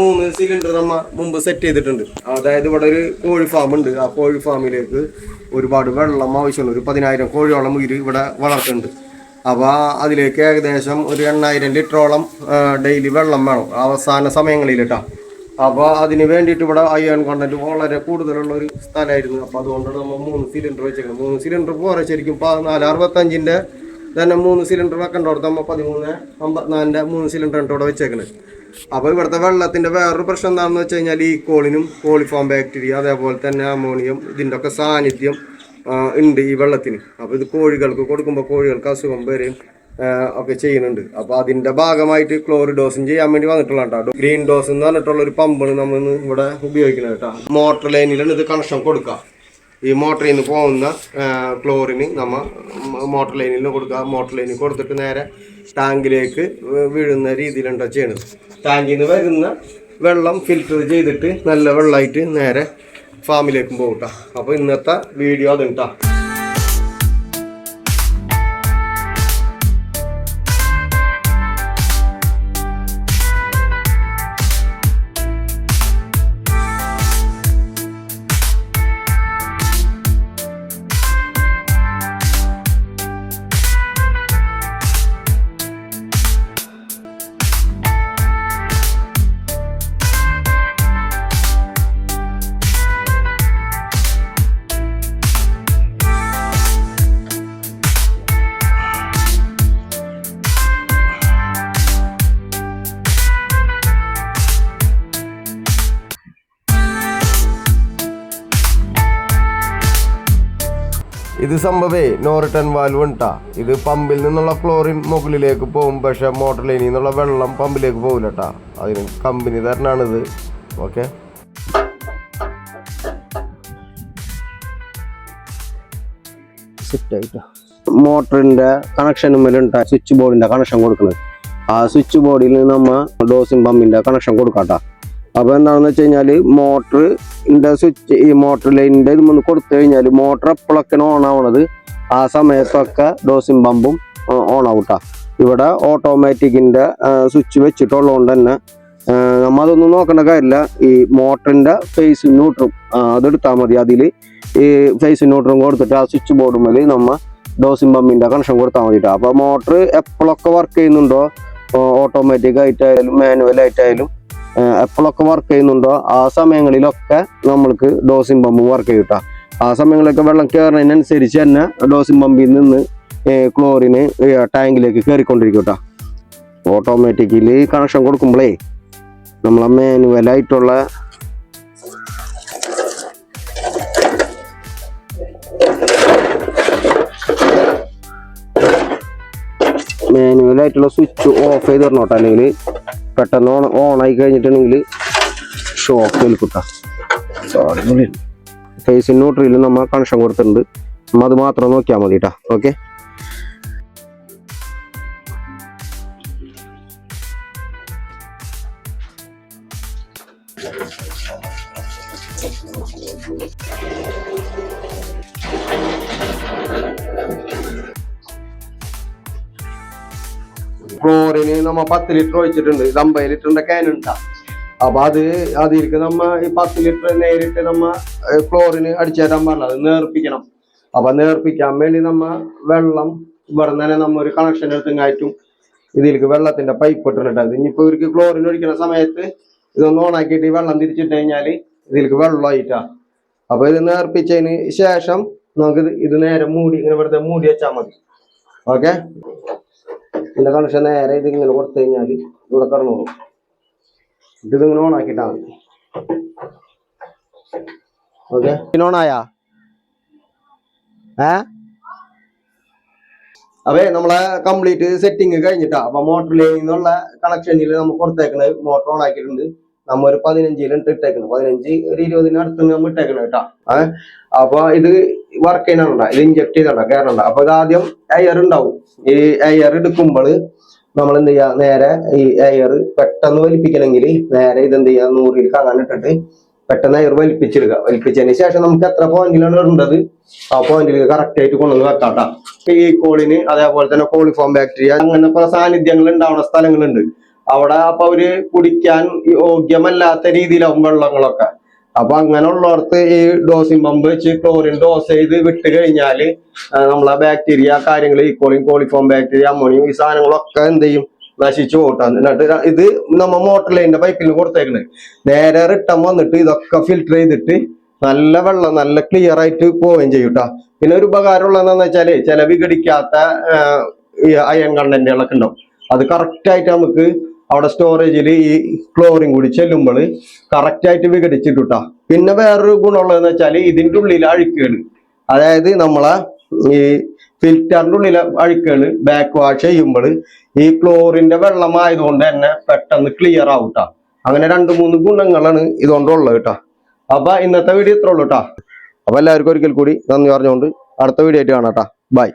മൂന്ന് സിലിണ്ടർ നമ്മ മുമ്പ് സെറ്റ് ചെയ്തിട്ടുണ്ട്. അതായത് ഇവിടെ ഒരു കോഴി ഫാം ഉണ്ട്. ആ കോഴി ഫാമിലേക്ക് ഒരുപാട് വെള്ളം ആവശ്യമുണ്ട്. ഒരു പതിനായിരം കോഴിയോളം ഉയര് ഇവിടെ വളർത്തുന്നുണ്ട്. അപ്പോൾ അതിലേക്ക് ഏകദേശം ഒരു എണ്ണായിരം ലിറ്ററോളം ഡെയിലി വെള്ളം വേണം അവസാന സമയങ്ങളിൽ കേട്ടോ അപ്പോൾ അതിന് വേണ്ടിയിട്ട് ഇവിടെ അയൺ കണ്ടന്റ് വളരെ കൂടുതലുള്ള ഒരു സ്ഥലമായിരുന്നു. അപ്പോൾ അതുകൊണ്ടാണ് നമ്മൾ മൂന്ന് സിലിണ്ടർ വെച്ചേക്കുന്നത് മൂന്ന് സിലിണ്ടർ പോരാ ശരിക്കും പതിനാല് അറുപത്തഞ്ചിന്റെ തന്നെ മൂന്ന് സിലിണ്ടർ വെക്കേണ്ടോടത്ത് നമ്മൾ പതിമൂന്ന് അമ്പത്തിനാലിന്റെ മൂന്ന് സിലിണ്ടർ ഇവിടെ വെച്ചേക്കുന്നത് അപ്പോൾ ഇവിടുത്തെ വെള്ളത്തിന്റെ വേറൊരു പ്രശ്നം എന്താണെന്ന് വെച്ച് കഴിഞ്ഞാൽ ഈ കോളിനും കോളിഫോം ബാക്ടീരിയ അതേപോലെ തന്നെ അമോണിയം ഇതിന്റെ ഒക്കെ സാന്നിധ്യം ഉണ്ട് ഈ വെള്ളത്തിന്. അപ്പോൾ ഇത് കോഴികൾക്ക് കൊടുക്കുമ്പോൾ കോഴികൾക്ക് അസുഖം വരും ഒക്കെ ചെയ്യുന്നുണ്ട്. അപ്പോൾ അതിന്റെ ഭാഗമായിട്ട് ക്ലോറി ഡോസും ചെയ്യാൻ വേണ്ടി വന്നിട്ടുള്ള കേട്ടോ ഗ്രീൻ ഡോസ് എന്ന് പറഞ്ഞിട്ടുള്ള ഒരു പമ്പാണ് നമ്മൾ ഇവിടെ ഉപയോഗിക്കുന്നത് കേട്ടോ മോട്ടർ ലൈനിലാണ് ഇത് കണക്ഷൻ കൊടുക്കുക ഈ മോട്ടറിൽ നിന്ന് പോകുന്ന ക്ലോറിന് നമ്മ മോട്ടർ ലൈനിൽ കൊടുക്കുക മോട്ടർ ലൈനിൽ കൊടുത്തിട്ട് നേരെ ടാങ്കിലേക്ക് വീഴുന്ന രീതിയിലുണ്ടോ ചെയ്യണത്? ടാങ്കിൽ നിന്ന് വരുന്ന വെള്ളം ഫിൽറ്റർ ചെയ്തിട്ട് നല്ല വെള്ളമായിട്ട് നേരെ ഫാമിലേക്കും പോകട്ടോ കേട്ടോ അപ്പോൾ ഇന്നത്തെ വീഡിയോ അത് ഇത് സംഭവേ നോറിട്ടൺ വാൽവ് ഉണ്ടാ. ഇത് പമ്പിൽ നിന്നുള്ള ക്ലോറിൻ മുകളിലേക്ക് പോകും പക്ഷെ മോട്ടർ ലൈനിൽ നിന്നുള്ള വെള്ളം പമ്പിലേക്ക് പോകില്ല കേട്ടാ അതിന് കമ്പനി തരണാണിത് ഓക്കെ മോട്ടറിന്റെ കണക്ഷനുമേലുണ്ട സ്വിച്ച് ബോർഡിന്റെ കണക്ഷൻ കൊടുക്കുന്നത്. ആ സ്വിച്ച് ബോർഡിൽ നമ്മ ഡോസിൻ പമ്പിന്റെ കണക്ഷൻ കൊടുക്കാട്ടാ. അപ്പൊ എന്താണെന്ന് വെച്ച് കഴിഞ്ഞാൽ മോട്ടറിന്റെ സ്വിച്ച് ഈ മോട്ടർ ലൈനിന്റെ ഇത് ഒന്ന് കൊടുത്തു കഴിഞ്ഞാൽ മോട്ടർ എപ്പോഴൊക്കെയാണ് ഓൺ ആവണത്? ആ സമയത്തൊക്കെ ഡോസിൻ പമ്പും ഓൺ ആവട്ടാ ഇവിടെ ഓട്ടോമാറ്റിക്കിന്റെ സ്വിച്ച് വെച്ചിട്ടുള്ളതുകൊണ്ട് തന്നെ നമ്മൾ നമ്മ അതൊന്നും നോക്കേണ്ട കാര്യമില്ല. ഈ മോട്ടറിന്റെ ഫേസ് ന്യൂട്രും അതെടുത്താൽ മതി. അതിൽ ഈ ഫേസ് ന്യൂട്രും കൊടുത്തിട്ട് ആ സ്വിച്ച് ബോർഡ് മതി നമ്മ ഡോസിൻ പമ്പിന്റെ കണക്ഷൻ കൊടുത്താൽ മതിട്ടാ അപ്പൊ മോട്ടർ എപ്പോഴൊക്കെ വർക്ക് ചെയ്യുന്നുണ്ടോ? ഓട്ടോമാറ്റിക് ആയിട്ടായാലും മാനുവൽ ആയിട്ടായാലും എപ്പോഴൊക്കെ വർക്ക് ചെയ്യുന്നുണ്ടോ ആ സമയങ്ങളിലൊക്കെ നമ്മൾക്ക് ഡോസിങ് പമ്പ് വർക്ക് ചെയ്യൂട്ടാ ആ സമയങ്ങളിലൊക്കെ വെള്ളം കയറുന്നതിനനുസരിച്ച് തന്നെ ഡോസിങ് പമ്പിൽ നിന്ന് ക്ലോറിന് ടാങ്കിലേക്ക് കയറിക്കൊണ്ടിരിക്കും ഓട്ടോമാറ്റിക്കലി കണക്ഷൻ കൊടുക്കുമ്പോഴേ നമ്മളെ മാനുവലായിട്ടുള്ള മാനുവലായിട്ടുള്ള സ്വിച്ച് ഓഫ് ചെയ്ത് അല്ലെങ്കിൽ പെട്ടെന്ന് ഓൺ ആയി കഴിഞ്ഞിട്ടുണ്ടെങ്കിൽ ഷോക്ക് ഏൽക്കുട്ടാ സോറി ഫേസ് ന്യൂട്രിയിൽ നമ്മൾ കണക്ഷൻ കൊടുത്തിട്ടുണ്ട്. നമ്മൾ അത് മാത്രം നോക്കിയാൽ മതി കേട്ടോ ഓക്കെ ക്ലോറിന് നമ്മ പത്ത് ലിറ്റർ ഒഴിച്ചിട്ടുണ്ട്. ഇത് അമ്പത് ലിറ്ററിന്റെ ക്യാൻ ഉണ്ടാ. അപ്പൊ അത് അതിലേക്ക് നമ്മ ഈ പത്ത് ലിറ്റർ നേരിട്ട് നമ്മ ക്ലോറിന് അടിച്ചേരാൻ പാടില്ല. അത് നേർപ്പിക്കണം. അപ്പൊ നേർപ്പിക്കാൻ വേണ്ടി നമ്മ വെള്ളം ഇവിടെ തന്നെ നമ്മ ഒരു കണക്ഷൻ എടുത്തും ഇതിലേക്ക് വെള്ളത്തിന്റെ പൈപ്പ് ഇട്ടിട്ടുണ്ട്. അത് ഇനിയിപ്പോ ഇവർക്ക് ക്ലോറിൻ ഒഴിക്കുന്ന സമയത്ത് ഇതൊന്ന് ഓണാക്കിയിട്ട് ഈ വെള്ളം തിരിച്ചിട്ട് കഴിഞ്ഞാൽ ഇതിലേക്ക് വെള്ളമായിട്ടാ. അപ്പൊ ഇത് നേർപ്പിച്ചതിന് ശേഷം നമുക്ക് ഇത് നേരെ മൂടി ഇങ്ങനെ വെറുതെ മൂടി വെച്ചാൽ മതി. ഓക്കെ? ഇതിന്റെ കണക്ഷൻ നേരെ ഇത് ഇങ്ങനെ കൊടുത്തു കഴിഞ്ഞാൽ ഇവിടെ ഇത് ഇതിങ്ങനെ ഓൺ ഓക്കെ പിന്നെ ഓണായാ ഏ? അപ്പേ നമ്മളെ കംപ്ലീറ്റ് സെറ്റിംഗ് കഴിഞ്ഞിട്ടാ. അപ്പൊ മോട്ടറിൽ നിന്നുള്ള കണക്ഷനിൽ നമ്മൾ കൊടുത്തേക്കണത് മോട്ടർ ഓൺ നമ്മ ഒരു പതിനഞ്ചിലാണ് ഇട്ടേക്കുന്നത് പതിനഞ്ച് ഒരു ഇരുപതിന് അടുത്ത് നമ്മൾ ഇട്ടേക്കണം കേട്ടാ. ഏഹ് അപ്പൊ ഇത് വർക്ക് ചെയ്യണണ്ട ഇത് ഇഞ്ചക്ട് ചെയ്തണ്ട? കയറണ്ട അപ്പൊ ഇത് ആദ്യം എയർ ഉണ്ടാവും. ഈ എയർ എടുക്കുമ്പോൾ നമ്മൾ എന്ത് ചെയ്യാ? നേരെ ഈ എയർ പെട്ടെന്ന് വലിപ്പിക്കണമെങ്കിൽ നേരെ ഇത് എന്ത് ചെയ്യാ? നൂറിൽ കങ്ങാൻ ഇട്ടിട്ട് പെട്ടെന്ന് എയർ വലിപ്പിച്ചെടുക്കുക വലിപ്പിച്ചതിന് ശേഷം നമുക്ക് എത്ര പോയിന്റിലാണ് ഇടേണ്ടത്? ആ പോയിന്റിൽ കറക്റ്റ് ആയിട്ട് കൊണ്ടുവന്ന് വെക്കാട്ടാ. ഈ കോളിന് അതേപോലെ തന്നെ കോളിഫോം ബാക്ടീരിയ അങ്ങനെ പല സാന്നിധ്യങ്ങൾ ഉണ്ടാവുന്ന സ്ഥലങ്ങളുണ്ട്. അവിടെ അപ്പൊ അവർ കുടിക്കാൻ യോഗ്യമല്ലാത്ത രീതിയിലാവും വെള്ളങ്ങളൊക്കെ. അപ്പൊ അങ്ങനെയുള്ളവർക്ക് ഈ ഡോസിങ് പമ്പ് വെച്ച് ക്ലോറിൻ ഡോസ് ചെയ്ത് വിട്ട് കഴിഞ്ഞാൽ ആ, നമ്മളെ ബാക്ടീരിയ കാര്യങ്ങൾ ഈക്കോളിൻ കോളിഫോം ബാക്ടീരിയ അമോണിയം ഈ സാധനങ്ങളൊക്കെ എന്ത് ചെയ്യും? നശിച്ചു പോട്ടാണ് എന്നിട്ട് ഇത് നമ്മ മോട്ടർ ലൈനിന്റെ പൈപ്പിൽ കൊടുത്തേക്കുന്നത് നേരെ റിട്ടൺ വന്നിട്ട് ഇതൊക്കെ ഫിൽറ്റർ ചെയ്തിട്ട് നല്ല വെള്ളം നല്ല ക്ലിയർ ആയിട്ട് പോവുകയും ചെയ്യും പിന്നെ ഒരു ഉപകാരമുള്ള ഉള്ളതെന്ന് വെച്ചാൽ ചില വിഘടിക്കാത്ത അയൺ കണ്ടന്റുകളൊക്കെ ഉണ്ടാവും. അത് കറക്റ്റ് ആയിട്ട് നമുക്ക് അവിടെ സ്റ്റോറേജിൽ ഈ ക്ലോറിൻ കൂടി ചെല്ലുമ്പോൾ കറക്റ്റായിട്ട് വിഘടിച്ചിട്ടുട്ടാ. പിന്നെ വേറൊരു ഗുണമുള്ളതെന്ന് വെച്ചാൽ ഇതിന്റെ ഉള്ളിൽ അഴുക്കുകൾ അതായത് നമ്മളെ ഈ ഫിൽറ്ററിന്റെ ഉള്ളിൽ അഴുക്കുകൾ ബാക്ക് വാഷ് ചെയ്യുമ്പോൾ ഈ ക്ലോറിന്റെ വെള്ളം ആയതുകൊണ്ട് തന്നെ പെട്ടെന്ന് ക്ലിയർ ആവട്ടാ. അങ്ങനെ രണ്ട് മൂന്ന് ഗുണങ്ങളാണ് ഇതുകൊണ്ടുള്ളത് കേട്ടോ. അപ്പൊ ഇന്നത്തെ വീഡിയോ ഇത്ര ഉള്ളൂ കേട്ടോ. അപ്പൊ എല്ലാവർക്കും ഒരിക്കൽ കൂടി നന്ദി പറഞ്ഞുകൊണ്ട് അടുത്ത വീഡിയോ ആയിട്ട് കാണാം കേട്ടോ. ബൈ